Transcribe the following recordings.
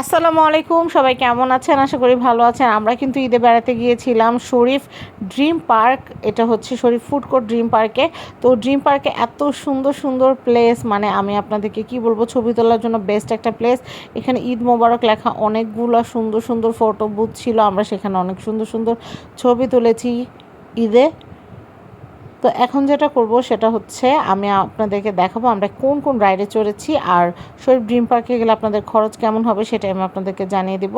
আসসালামু আলাইকুম, সবাই কেমন আছেন? আশা করি ভালো আছেন। আমরা কিন্তু ঈদে বেড়াতে গিয়েছিলাম শরীফ ড্রিম পার্ক। এটা হচ্ছে শরীফ ফুড কোর্ট ড্রিম পার্কে। তো ড্রিম পার্কে এত সুন্দর সুন্দর প্লেস মানে আমি আপনাদেরকে কি বলব, ছবি তোলার জন্য বেস্ট একটা প্লেস। এখানে ঈদ মোবারক লেখা অনেকগুলো সুন্দর সুন্দর ফটো বুথ ছিল। আমরা সেখানে অনেক সুন্দর সুন্দর ছবি তুলেছি ঈদে। তো এখন যেটা করব সেটা হচ্ছে আমি আপনাদেরকে দেখাবো আমরা কোন কোন রাইডে চড়েছি আর শরীফ ড্রিম পার্কে গেলে আপনাদের খরচ কেমন হবে সেটা আমি আপনাদেরকে জানিয়ে দিব।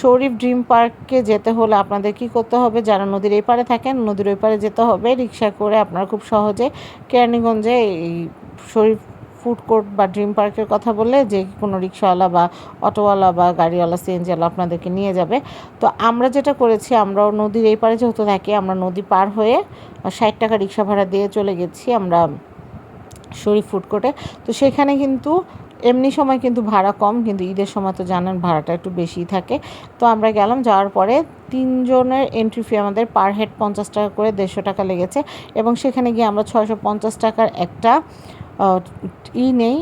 শরীফ ড্রিম পার্কে যেতে হলে আপনাদের কি করতে হবে? যারা নদীর এই পারে থাকেন, নদীর ওই পারে যেতে হবে। রিক্সা করে আপনারা খুব সহজে কেরানীগঞ্জে এই শরীফ ফুড কোর্ট বা ড্রিম পার্কের কথা বললে যে কোনো রিক্সাওয়ালা বা অটোওয়ালা বা গাড়িওয়ালা সিএনজিওয়ালা আপনাদেরকে নিয়ে যাবে। তো আমরা যেটা করেছি, আমরাও নদীর এই পারে যেহেতু থাকি, আমরা নদী পার হয়ে ষাট টাকা রিক্সা ভাড়া দিয়ে চলে গেছি আমরা শরীফ ফুড কোর্টে তো সেখানে কিন্তু এমনি সময় কিন্তু ভাড়া কম, কিন্তু ঈদের সময় তো জানেন ভাড়াটা একটু বেশি থাকে। তো আমরা গেলাম, যাওয়ার পরে তিনজনের এন্ট্রি ফি আমাদের পার হেড পঞ্চাশ টাকা করে দেড়শো টাকা লেগেছে এবং সেখানে গিয়ে আমরা ছয়শো পঞ্চাশ টাকার একটা ই নেই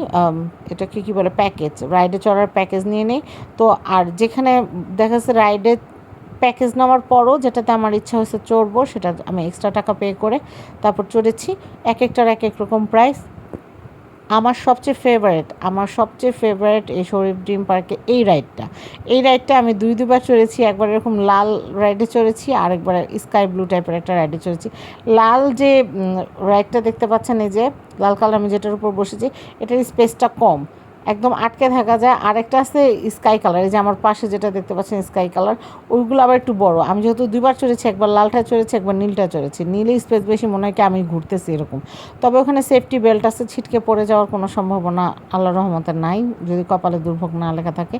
এটাকে কী বলে প্যাকেজ রাইডে চড়ার প্যাকেজ নিয়ে নেই। তো আর যেখানে দেখা যাচ্ছে রাইডে প্যাকেজ নেওয়ার পরও যেটাতে আমার ইচ্ছা হয়েছে চড়বো, সেটা আমি এক্সট্রা টাকা পে করে তারপর চড়েছি। এক একটার এক এক রকম প্রাইস আমার সবচেয়ে ফেভারেট আমার সবচেয়ে ফেভারেট এই শরীফ ড্রিম পার্কে এই রাইডটা এই রাইডটা আমি দুই, দুবার চড়েছি, একবার এরকম লাল রাইডে চড়েছি আরেকবার স্কাই ব্লু টাইপের একটা রাইডে চড়েছি। লাল যে রাইডটা দেখতে পাচ্ছেন এই যে, লাল কালার আমি যেটার উপর বসেছি, এটার স্পেসটা কম। একদম আটকে থাকা যায়। আরেকটা আছে স্কাই কালার এই যে আমার পাশে যেটা দেখতে পাচ্ছেন স্কাই কালার ওইগুলো আবার একটু বড়। আমি যেহেতু দুইবার চড়েছি, একবার লালটা চড়েছি, একবার নীলটা চড়েছি। নীলে স্পেস বেশি মনে হয় কি আমি ঘুরতেছি এরকম। তবে ওখানে সেফটি বেল্ট আছে, ছিটকে পড়ে যাওয়ার কোনো সম্ভাবনা আল্লাহ রহমতের নাই, যদি কপালে দুর্ভোগ না লেখা থাকে।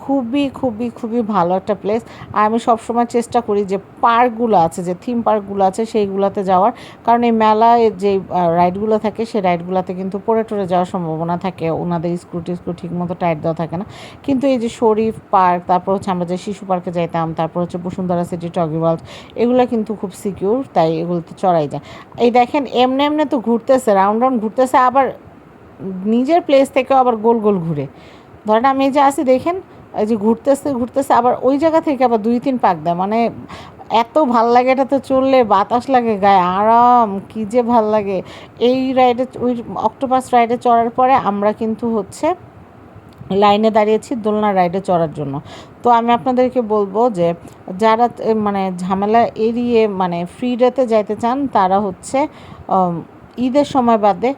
খুবই খুবই খুবই ভালো একটা প্লেস আর আমি সবসময় চেষ্টা করি যে পার্কগুলো আছে, যে থিম পার্কগুলো আছে, সেইগুলোতে যাওয়ার। কারণ এই মেলায় যে রাইডগুলো থাকে, সেই রাইডগুলোতে কিন্তু পড়ে টরে যাওয়ার সম্ভাবনা থাকে। ওনাদের স্ক্রু ঠিক মতো টাইট দেওয়া থাকে না। কিন্তু এই যে শরীফ পার্ক, তারপর হচ্ছে আমরা যে শিশু পার্কে যাইতাম, তারপর হচ্ছে বসুন্ধরা সিটি টগি ওয়ার্ল্ড এগুলো কিন্তু খুব সিকিউর তাই এগুলোতে চড়াই যায়। এই দেখেন, এমনি এমনি তো ঘুরতেছে রাউন্ড রাউন্ড ঘুরতেছে, আবার নিজের প্লেস থেকেও আবার গোল গোল ঘুরে। ধরেন আমি এই যে আসি দেখেন, এই যে ঘুরতেছে ঘুরতেছে, আবার ওই জায়গা থেকে আবার দুই তিন পাক দেয়। মানে এত ভালো লাগে এটাতে চললে বাতাস লাগে, গায়ে আরাম, কি যে ভালো লাগে। এই রাইডে ওই অক্টোপাস রাইডে চড়ার পরে আমরা কিন্তু হচ্ছে লাইনে দাঁড়িয়েছি দোলনা রাইডে চড়ার জন্য। তো আমি আপনাদেরকে বলব যে, যারা মানে ঝামেলা এড়িয়ে মানে ফ্রি ডেতে যাইতে চান, তারা হচ্ছে ঈদের সময় বাদে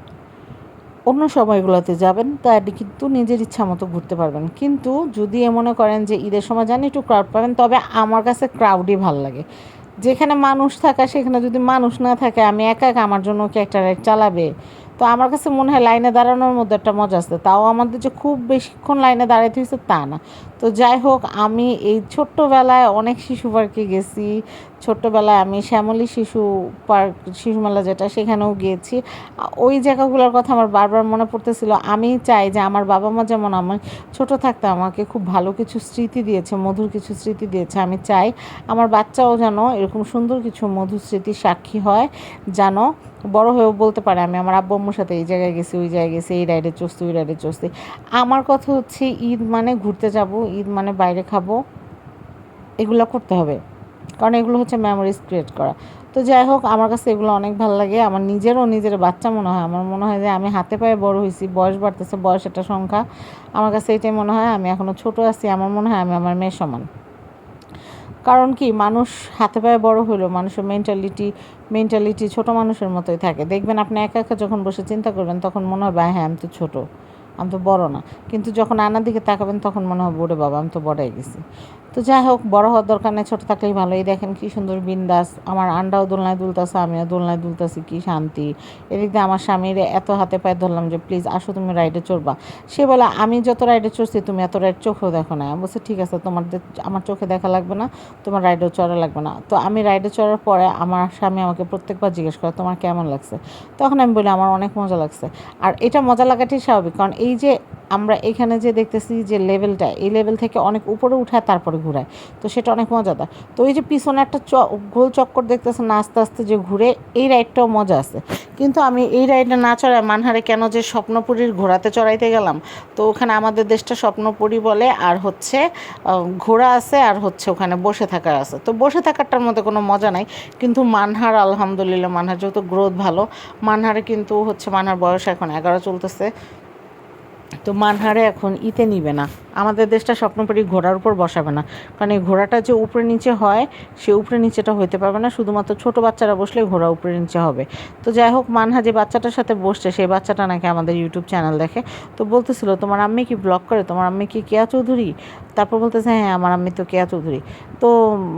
অন্য সময়গুলোতে যাবেন তাহলে কিন্তু নিজের ইচ্ছা মতো ঘুরতে পারবেন। কিন্তু যদি এ মনে করেন যে ঈদের সময় জানি একটু ক্রাউড পাবেন, তবে আমার কাছে ক্রাউডই ভালো লাগে। যেখানে মানুষ থাকা, সেখানে যদি মানুষ না থাকে, আমি একা একা আমার জন্য কি একটা রাইড চালাবে? তো আমার কাছে মনে হয় লাইনে দাঁড়ানোর মধ্যে একটা মজা আসছে তাও আমাদের যে খুব বেশিক্ষণ লাইনে দাঁড়াইতে হয়েছে তা না। তো যাই হোক, আমি এই ছোট্টবেলায় অনেক শিশু পার্কে গেছি ছোট্টবেলায় আমি শ্যামলী শিশু পার্ক, শিশুমেলা যেটা, সেখানেও গিয়েছি। ওই জায়গাগুলোর কথা আমার বারবার মনে পড়তেছিল। আমি চাই যে আমার বাবা মা যেমন আমার ছোট থাকতে আমাকে খুব ভালো কিছু স্মৃতি দিয়েছে, মধুর কিছু স্মৃতি দিয়েছে। আমি চাই আমার বাচ্চাও যেন এরকম সুন্দর কিছু মধুর স্মৃতির সাক্ষী হয়, যেন বড় হয়েও বলতে পারে, আমি আমার আব্বু সাথে এই জায়গায় গেছি, ওই জায়গায় গেছি, এই রাইডে চসছি ওই রাইডে চসছি আমার কথা হচ্ছে, ঈদ মানে ঘুরতে যাব, ঈদ মানে বাইরে খাব, এগুলো করতে হবে। কারণ এগুলো হচ্ছে মেমোরিজ ক্রিয়েট করা। তো যাই হোক, আমার কাছে এগুলো অনেক ভালো লাগে। আমার নিজেরও নিজের বাচ্চা মনে হয়। আমার মনে হয় যে আমি হাতে পায়ে বড় হয়েছি, বয়স বাড়তেছে, বয়স একটা সংখ্যা। আমার কাছে এটাই মনে হয়, আমি এখনও ছোট আছি, আমার মনে হয় আমি আমার মেয়ের সমান। কারণ কি, মানুষ হাতে পায়ে বড় হলো মানুষের মেন্টালিটি মেন্টালিটি ছোট মানুষের মতোই থাকে। দেখবেন আপনি একা একা যখন বসে চিন্তা করবেন, তখন মনে হবে হ্যাঁ আমি তো ছোটো। আমি তো বড় না। কিন্তু যখন আনার দিকে তাকাবেন তখন মনে হবে বড়ে বাবা, আমি তো বড়াই গেছি। তো যাই হোক, বড় হওয়ার দরকার নেই, ছোটো থাকলেই ভালো। এই দেখেন কী সুন্দর বিন্দাস। আমার আন্ডাও দোলনায় দুলতাছে, আমিও দোলনায় দুলতাছি, কী শান্তি। এদিক দিয়ে আমার স্বামীর এত হাতে পায়ে ধরলাম যে, প্লিজ, আসো তুমি রাইডে চড়বা। সে বলে, আমি যত রাইডে চড়ছি, তুমি এত রাইড চোখেও দেখো না। আমি বলছি, ঠিক আছে তোমার আমার চোখে দেখা লাগবে না, তোমার রাইডেও চড়া লাগবে না। তো আমি রাইডে চড়ার পরে আমার স্বামী আমাকে প্রত্যেকবার জিজ্ঞেস করে, তোমার কেমন লাগছে? তখন আমি বলি, আমার অনেক মজা লাগছে। আর এটা মজা লাগাটাই স্বাভাবিক, কারণ এই এই যে আমরা এখানে যে দেখতেছি যে লেভেলটা, এই লেভেল থেকে অনেক উপরে উঠায়, তারপরে ঘুরায়। তো সেটা অনেক মজাদার। তো এই যে পিছনে একটা চ, গোল চক্কর দেখতেছে না, আস্তে আস্তে যে ঘুরে, এই রাইডটাও মজা আছে। কিন্তু আমি এই রাইডে না চড়ায় মানহারে কেন যে স্বপ্নপুরীর ঘোড়াতে চড়াইতে গেলাম? তো ওখানে আমাদের দেশটা স্বপ্নপুরী বলে, আর হচ্ছে ঘোড়া আছে, আর হচ্ছে ওখানে বসে থাকার আছে। তো বসে থাকারটার মধ্যে কোনো মজা নাই। কিন্তু মানহার, আলহামদুলিল্লাহ, মানহার যেহেতু গ্রোথ ভালো, মানহারে কিন্তু হচ্ছে মানহার বয়স এখন এগারো চলতেছে। তো মানহারে এখন ইতে নিবে না। আমাদের দেশটা স্বপ্নপুরী ঘোড়ার উপর বসাবে না। কারণ এই ঘোড়াটা যে উপরে নিচে হয়, সে উপরে নিচেটা হইতে পারবে না। শুধুমাত্র ছোট বাচ্চারা বসলে ঘোড়া উপরে নিচে হবে। তো যাই হোক, মানহা যে বাচ্চাটার সাথে বসছে, সেই বাচ্চাটা নাকি আমাদের ইউটিউব চ্যানেল দেখে। তো বলতেছিল, তোমার আম্মি কি ব্লগ করে? তোমার আম্মি কি কেয়া চৌধুরী? তারপর বলতেছে হ্যাঁ আমার আম্মি তো কেয়া চৌধুরী। তো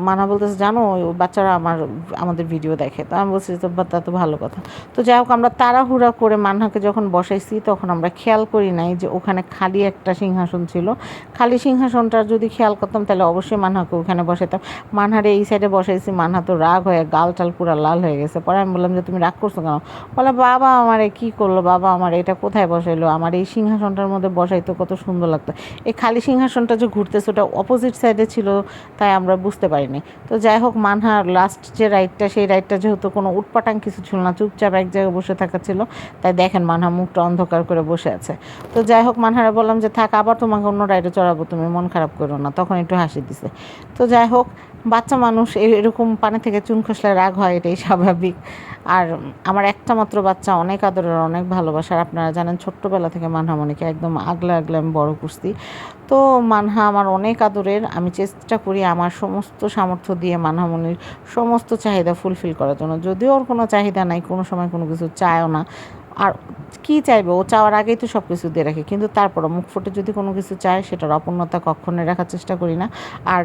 মানা বলতেছে, জানো বাচ্চারা আমার, আমাদের ভিডিও দেখে। তো আমি বলছি, তো তা তো ভালো কথা। তো যাই হোক, আমরা তাড়াহুড়া করে মানহাকে যখন বসাইছি, তখন আমরা খেয়াল করি নাই যে ওখানে খালি একটা সিংহাসন ছিল। খালি সিংহাসনটা যদি খেয়াল করতাম, তাহলে অবশ্যই মানহাকে ওখানে বসাইতাম। মানহারে এই সাইডে বসাইছি মানহা তো রাগ হয়ে, গাল টাল পুরো লাল হয়ে গেছে। পরে আমি বললাম যে, তুমি রাগ করছ কেন? বলে, বাবা আমারে কি করল? বাবা আমার এটা কোথায় বসাইলো? আমার এই সিংহাসনটার মধ্যে বসাইতো কত সুন্দর লাগতো। এই খালি সিংহাসনটা যে ঘুরতেছে, ওটা অপোজিট সাইডে ছিল, তাই আমরা বুঝতে পারিনি। তো যাই হোক মানহার লাস্ট যে রাইডটা সেই রাইডটা যেহেতু কোনো উটপাটাং কিছু ছিল না, চুপচাপ এক জায়গায় বসে থাকা ছিল, তাই দেখেন মানহা মুখটা অন্ধকার করে বসে আছে। তো যাই হোক, মানহারা বললাম যে, থাক, আবার তোমাকে অন্য রাইডে চড়াবো, তুমি মন খারাপ করো না। তখন একটু হাসি দিছে। তো যাই হোক, বাচ্চা মানুষ এরকম পানি থেকে চুন খসলে রাগ হয়, এটাই স্বাভাবিক। আর আমার একটা মাত্র বাচ্চা, অনেক আদরের, অনেক ভালোবাসার। আপনারা জানেন, ছোট্টবেলা থেকে মানহামণিকে একদম আগলে আগলে আমি বড় করছি। তো মানহা আমার অনেক আদরের। আমি চেষ্টা করি আমার সমস্ত সামর্থ্য দিয়ে মানহামণির সমস্ত চাহিদা ফুলফিল করার জন্য। যদিও ওর কোনো চাহিদা নাই, কোনো সময় কোনো কিছু চায়ও না। আর কি চাইবে? ও চাওয়ার আগেই তো সব কিছু দিয়ে রাখে। কিন্তু তারপরও মুখ ফুটে যদি কোনো কিছু চায়, সেটার অপূর্ণতা কখনোই রাখার চেষ্টা করি না। আর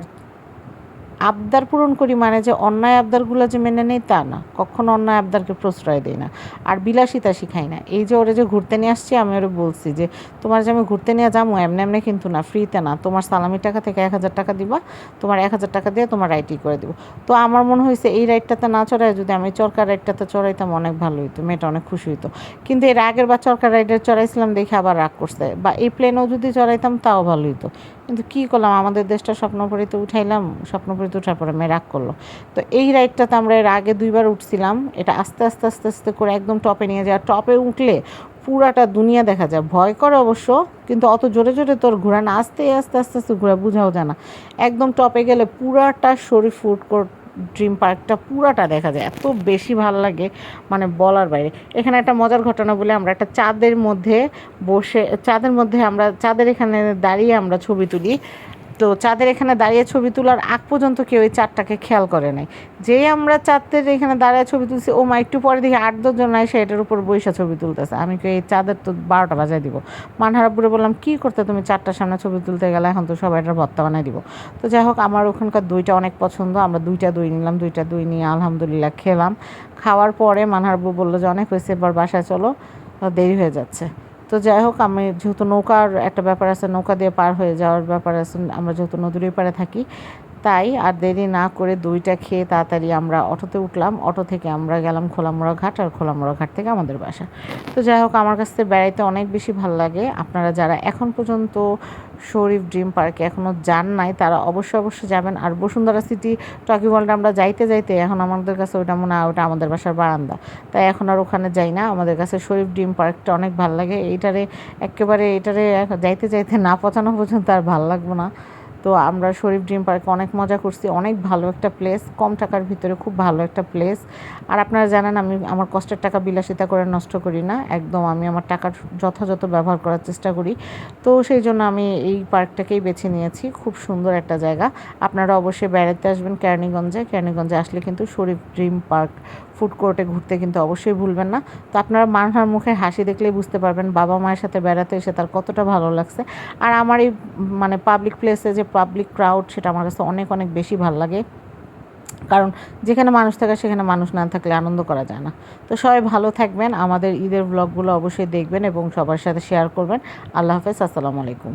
আবদার পূরণ করি মানে যে অন্যায় আবদারগুলো যে মেনে নেই তা না। কখনো অন্যায় আবদারকে প্রশ্রয় দিই না। আর বিলাসিতা শিখাই না। এই যে ওরে যে ঘুরতে নিয়ে আসছি, আমি ওরে বলছি যে, তোমার যে আমি ঘুরতে নিয়ে যাব, এমনি এমনি কিন্তু না, ফ্রিতে না। তোমার সালামির টাকা থেকে এক হাজার টাকা দিবা, তোমার এক হাজার টাকা দিয়ে তোমার রাইডই করে দিব। তো আমার মনে হয়েছে এই রাইডটাতে না চড়ায় যদি আমি চরকার রাইডটাতে চড়াইতাম, অনেক ভালো হইতো, মেয়েটা অনেক খুশি হইতো। কিন্তু এর আগের বার চরকার রাইডার চড়াইছিলাম দেখে আবার রাগ করছে। বা এই প্লেনেও যদি চড়াইতাম, তাও ভালো হইতো। কিন্তু কী করলাম? আমাদের দেশটা স্বপ্নপুরীতে উঠাইলাম স্বপ্নপুরীতে উঠার পরে মেয়ে রাগ করল। তো এই রাইডটাতে আমরা এর আগে দুইবার উঠছিলাম। এটা আস্তে আস্তে আস্তে আস্তে করে একদম টপে নিয়ে যায়। টপে উঠলে পুরাটা দুনিয়া দেখা যায়। ভয় করে অবশ্য, কিন্তু অত জোরে জোরে তোর ঘোরা না, আস্তে আস্তে আস্তে আস্তে ঘোরা বোঝাও যায় না। একদম টপে গেলে পুরাটা শরীর ফুট কোর্ট ড্রিম পার্কটা পুরাটা দেখা যায়। এত বেশি ভালো লাগে মানে বলার বাইরে। এখানে একটা মজার ঘটনা বলে আমরা একটা চাঁদের মধ্যে বসে, চাঁদের মধ্যে আমরা, চাঁদের এখানে দাঁড়িয়ে আমরা ছবি তুলি। তো চাঁদের এখানে দাঁড়িয়ে ছবি তোলার আগ পর্যন্ত কেউ এই চাঁদটাকে খেয়াল করে নাই। যেই আমরা চাঁদের এখানে দাঁড়িয়ে ছবি তুলছি, ও মা, একটু পরে দেখি আট, দশজন এসে এটার উপর বৈশা ছবি তুলতেছে। আমি এই চাঁদের তো বারোটা বাজায় দিব। মানহারাপুরে বললাম, কি করতে তুমি চারটার সামনে ছবি তুলতে গেলে? এখন তো সবাই এটার ভত্তা বানাই দিব। তো যাই হোক, আমার ওখানকার দইটা অনেক পছন্দ। আমরা দুইটা দই নিলাম, দুইটা দই নিয়ে আলহামদুলিল্লাহ খেলাম। খাওয়ার পরে মানহারবু বলল যে, অনেক হয়েছে, এবার বাসায় চলো। দেরি হয়ে যাচ্ছে। তো যাই হোক, আমি যেহেতু নৌকার একটা ব্যাপার আছে, নৌকা দিয়ে পার হয়ে যাওয়ার ব্যাপার আছে, আমরা যেহেতু নদীর পারে থাকি, তাই আর দেরি না করে দুইটা খেয়ে তাড়াতাড়ি আমরা অটোতে উঠলাম। অটো থেকে আমরা গেলাম খোলামোড়া ঘাট আর খোলামোড়া ঘাট থেকে আমাদের বাসা। তো যাই হোক, আমার কাছ থেকে বেড়াইতে অনেক বেশি ভালো লাগে। আপনারা যারা এখন পর্যন্ত শরীফ ড্রিম পার্কে এখনও যান নাই, তারা অবশ্যই অবশ্যই যাবেন। আর বসুন্ধরা সিটি, টকি ওয়ার্ল্ডে আমরা যাইতে যাইতে এখন আমাদের কাছে ওইটা মনে হয় ওটা আমাদের বাসার বারান্দা। তাই এখন আর ওখানে যাই না, আমাদের কাছে শরীফ ড্রিম পার্কটা অনেক ভালো লাগে। এইটারে একেবারে এটারে যাইতে যাইতে না পচানো পর্যন্ত আর ভালো লাগবে না। তো আমরা শরীফ ড্রিম পার্কে অনেক মজা করছি, অনেক ভালো একটা প্লেস কম টাকার ভিতরে খুব ভালো একটা প্লেস আর আপনারা জানেন আমি আমার কষ্টের টাকা বিলাসিতা করে নষ্ট করি না, একদম আমি আমার টাকার যথাযথ ব্যবহার করার চেষ্টা করি। তো সেই জন্য আমি এই পার্কটাকেই বেছে নিয়েছি, খুব সুন্দর একটা জায়গা। আপনারা অবশ্যই বেড়াতে আসবেন কেরানীগঞ্জে কেরানীগঞ্জে আসলে কিন্তু শরীফ ড্রিম পার্ক ফুড কোর্টে ঘুরতে কিন্তু অবশ্যই ভুলবেন না। তো আপনারা মানহার মুখে হাসি দেখলেই বুঝতে পারবেন বাবা মায়ের সাথে বেড়াতে এসে তার কতটা ভালো লাগছে। আর আমার এই মানে পাবলিক প্লেসে যে পাবলিক ক্রাউড সেটা আমার কাছে অনেক অনেক বেশি ভালো লাগে। কারণ যেখানে মানুষ থাকে, সেখানে মানুষ না থাকলে আনন্দ করা যায় না। তো সবাই ভালো থাকবেন, আমাদের ঈদের ব্লগগুলো অবশ্যই দেখবেন এবং সবার সাথে শেয়ার করবেন। আল্লাহ হাফেজ, আসসালামু আলাইকুম।